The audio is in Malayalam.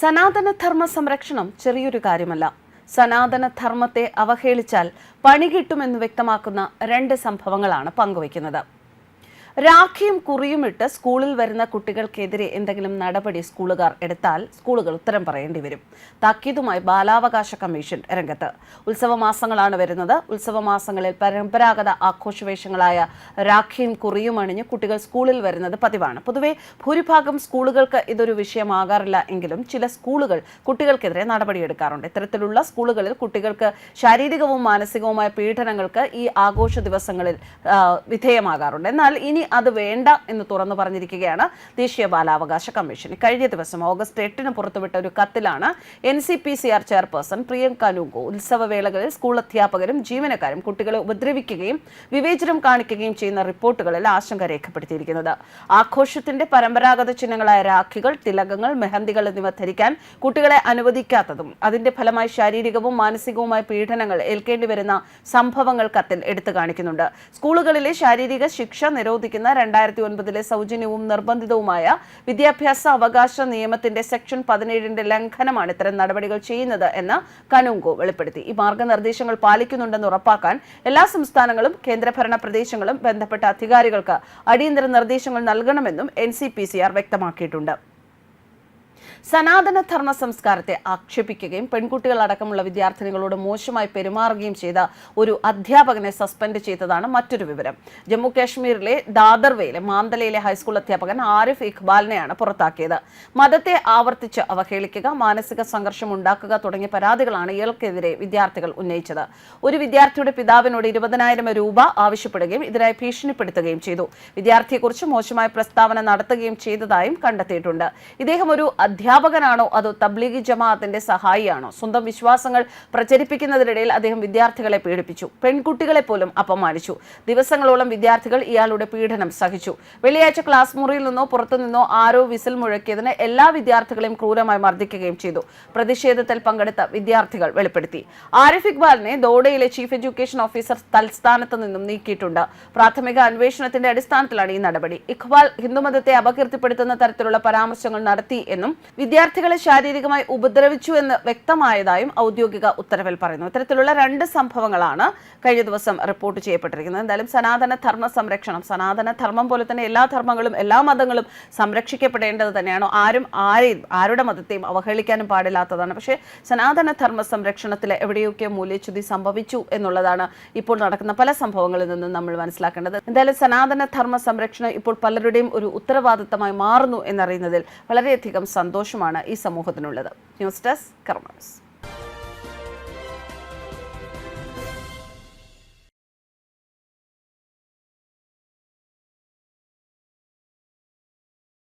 സനാതനധർമ്മ സംരക്ഷണം ചെറിയൊരു കാര്യമല്ല. സനാതന ധർമ്മത്തെ അവഹേളിച്ചാൽ പണി കിട്ടുമെന്ന് വ്യക്തമാക്കുന്ന രണ്ട് സംഭവങ്ങളാണ് പങ്കുവയ്ക്കുന്നത്. രാഖിയും കുറിയും ഇട്ട് സ്കൂളിൽ വരുന്ന കുട്ടികൾക്കെതിരെ എന്തെങ്കിലും നടപടി സ്കൂളുകാർ എടുത്താൽ സ്കൂളുകൾ ഉത്തരം പറയേണ്ടി വരും. താക്കീതുമായി ബാലാവകാശ കമ്മീഷൻ രംഗത്ത്. ഉത്സവമാസങ്ങളാണ് വരുന്നത്. ഉത്സവമാസങ്ങളിൽ പരമ്പരാഗത ആഘോഷവേഷങ്ങളായ രാഖിയും കുറിയും അണിഞ്ഞ് കുട്ടികൾ സ്കൂളിൽ വരുന്നത് പതിവാണ്. പൊതുവെ ഭൂരിഭാഗം സ്കൂളുകൾക്ക് ഇതൊരു വിഷയമാകാറില്ല എങ്കിലും ചില സ്കൂളുകൾ കുട്ടികൾക്കെതിരെ നടപടിയെടുക്കാറുണ്ട് ഇത്തരത്തിലുള്ള സ്കൂളുകളിൽ കുട്ടികൾക്ക് ശാരീരികവും മാനസികവുമായ പീഡനങ്ങൾക്ക് ഈ ആഘോഷ ദിവസങ്ങളിൽ വിധേയമാകാറുണ്ട്. എന്നാൽ ഇനി അത് വേണ്ട എന്ന് തുറന്നു പറഞ്ഞിരിക്കുകയാണ് ദേശീയ ബാലാവകാശ കമ്മീഷൻ. കഴിഞ്ഞ ദിവസം ഓഗസ്റ്റ് എട്ടിന് പുറത്തുവിട്ട ഒരു കത്തിലാണ് N C P C R chairperson Priyank നുങ്കു ഉത്സവവേളകളിൽ സ്കൂൾ അധ്യാപകരും ജീവനക്കാരും കുട്ടികളെ ഉപദ്രവിക്കുകയും വിവേചനം കാണിക്കുകയും ചെയ്യുന്ന റിപ്പോർട്ടുകളിൽ ആശങ്ക രേഖപ്പെടുത്തിയിരിക്കുന്നത്. ആഘോഷത്തിന്റെ പരമ്പരാഗത ചിഹ്നങ്ങളായ രാഖികൾ തിലകങ്ങൾ മെഹന്തികൾ എന്നിവ ധരിക്കാൻ കുട്ടികളെ അനുവദിക്കാത്തതും അതിന്റെ ഫലമായി ശാരീരികവും മാനസികവുമായ പീഡനങ്ങൾ ഏൽക്കേണ്ടി വരുന്ന സംഭവങ്ങൾ കത്തിൽ എടുത്തു കാണിക്കുന്നുണ്ട്. സ്കൂളുകളിലെ ശാരീരിക ശിക്ഷ നിരോധിക്കുന്ന രണ്ടായിരത്തി ഒൻപതിലെ സൗജന്യവും നിർബന്ധിതവുമായ വിദ്യാഭ്യാസ അവകാശ നിയമത്തിന്റെ സെക്ഷൻ പതിനേഴിന്റെ ലംഘനമാണ് ഇത്തരം നടപടികൾ ചെയ്യുന്നത് എന്ന് കനുങ്കോ വെളിപ്പെടുത്തി. ഈ മാർഗനിർദ്ദേശങ്ങൾ പാലിക്കുന്നുണ്ടെന്ന് ഉറപ്പാക്കാൻ എല്ലാ സംസ്ഥാനങ്ങളും കേന്ദ്രഭരണ പ്രദേശങ്ങളും ബന്ധപ്പെട്ട അധികാരികൾക്ക് അടിയന്തര നിർദ്ദേശങ്ങൾ നൽകണമെന്നും എൻ വ്യക്തമാക്കിയിട്ടുണ്ട്. സനാതന ധർമ്മ സംസ്കാരത്തെ ആക്ഷേപിക്കുകയും പെൺകുട്ടികൾ അടക്കമുള്ള വിദ്യാർത്ഥിനികളോട് മോശമായി പെരുമാറുകയും ചെയ്ത ഒരു അധ്യാപകനെ സസ്പെൻഡ് ചെയ്തതാണ് മറ്റൊരു വിവരം. ജമ്മു കാശ്മീരിലെ ദാദർവയിലെ മാന്തലയിലെ ഹൈസ്കൂൾ അധ്യാപകൻ ആരിഫ് ഇഖ്ബാലിനെയാണ് പുറത്താക്കിയത്. മതത്തെ ആവർത്തിച്ച് അവഹേളിക്കുക മാനസിക സംഘർഷം ഉണ്ടാക്കുക തുടങ്ങിയ പരാതികളാണ് ഇയാൾക്കെതിരെ വിദ്യാർത്ഥികൾ ഉന്നയിച്ചത്. ഒരു വിദ്യാർത്ഥിയുടെ പിതാവിനോട് ഇരുപതിനായിരം രൂപ ആവശ്യപ്പെടുകയും ഇതിനായി ഭീഷണിപ്പെടുത്തുകയും ചെയ്തു. വിദ്യാർത്ഥിയെക്കുറിച്ച് മോശമായ പ്രസ്താവന നടത്തുകയും ചെയ്തതായും കണ്ടെത്തിയിട്ടുണ്ട്. ഇദ്ദേഹം ഒരു അധ്യാപകനാണോ? അതോ തബ്ലീഗി ജമാഅത്തിന്റെ സഹായിയാണോ? സ്വന്തം വിശ്വാസങ്ങൾ പ്രചരിപ്പിക്കുന്നതിനിടയിൽ അദ്ദേഹം വിദ്യാർത്ഥികളെ പീഡിപ്പിച്ചു. പെൺകുട്ടികളെ പോലും അപമാനിച്ചു. ദിവസങ്ങളോളം വിദ്യാർത്ഥികൾ ഇയാളുടെ പീഡനം സഹിച്ചു. വെള്ളിയാഴ്ച ക്ലാസ് മുറിയിൽ നിന്നോ പുറത്തുനിന്നോ ആരോ വിസിൽ മുഴക്കിയതിന് എല്ലാ വിദ്യാർത്ഥികളെയും ക്രൂരമായി മർദ്ദിക്കുകയും ചെയ്തു. പ്രതിഷേധത്തിൽ പങ്കെടുത്ത വിദ്യാർത്ഥികൾ വെളിപ്പെടുത്തി. ആരിഫ് ഇക്ബാലിനെ ദോഡയിലെ ചീഫ് എഡ്യൂക്കേഷൻ ഓഫീസർ തൽസ്ഥാനത്ത് നിന്നും നീക്കിയിട്ടുണ്ട്. പ്രാഥമിക അന്വേഷണത്തിന്റെ അടിസ്ഥാനത്തിലാണ് ഈ നടപടി. ഇഖ്ബാൽ ഹിന്ദുമതത്തെ അപകീർത്തിപ്പെടുത്തുന്ന തരത്തിലുള്ള പരാമർശങ്ങൾ നടത്തി എന്നും വിദ്യാർത്ഥികളെ ശാരീരികമായി ഉപദ്രവിച്ചു എന്ന് വ്യക്തമായതായും ഔദ്യോഗിക ഉത്തരവിൽ പറയുന്നു. ഇത്തരത്തിലുള്ള രണ്ട് സംഭവങ്ങളാണ് കഴിഞ്ഞ ദിവസം റിപ്പോർട്ട് ചെയ്യപ്പെട്ടിരിക്കുന്നത്. എന്തായാലും സനാതന ധർമ്മ സംരക്ഷണം സനാതന ധർമ്മം പോലെ തന്നെ എല്ലാ ധർമ്മങ്ങളും എല്ലാ മതങ്ങളും സംരക്ഷിക്കപ്പെടേണ്ടത് തന്നെയാണ്? ആരും ആരെയും ആരുടെ മതത്തെയും അവഹേളിക്കാനും പാടില്ലാത്തതാണ്. പക്ഷേ സനാതന ധർമ്മ സംരക്ഷണത്തിൽ എവിടെയൊക്കെ മൂല്യച്യുതി സംഭവിച്ചു എന്നുള്ളതാണ് ഇപ്പോൾ നടക്കുന്ന പല സംഭവങ്ങളിൽ നിന്നും നമ്മൾ മനസ്സിലാക്കേണ്ടത്. എന്തായാലും സനാതന ധർമ്മ സംരക്ഷണം ഇപ്പോൾ പലരുടെയും ഒരു ഉത്തരവാദിത്തമായി മാറുന്നു എന്നറിയുന്നതിൽ വളരെയധികം സന്തോഷമാണ് ഈ സമൂഹത്തിനുള്ളത്. News desk കർമ്മസ്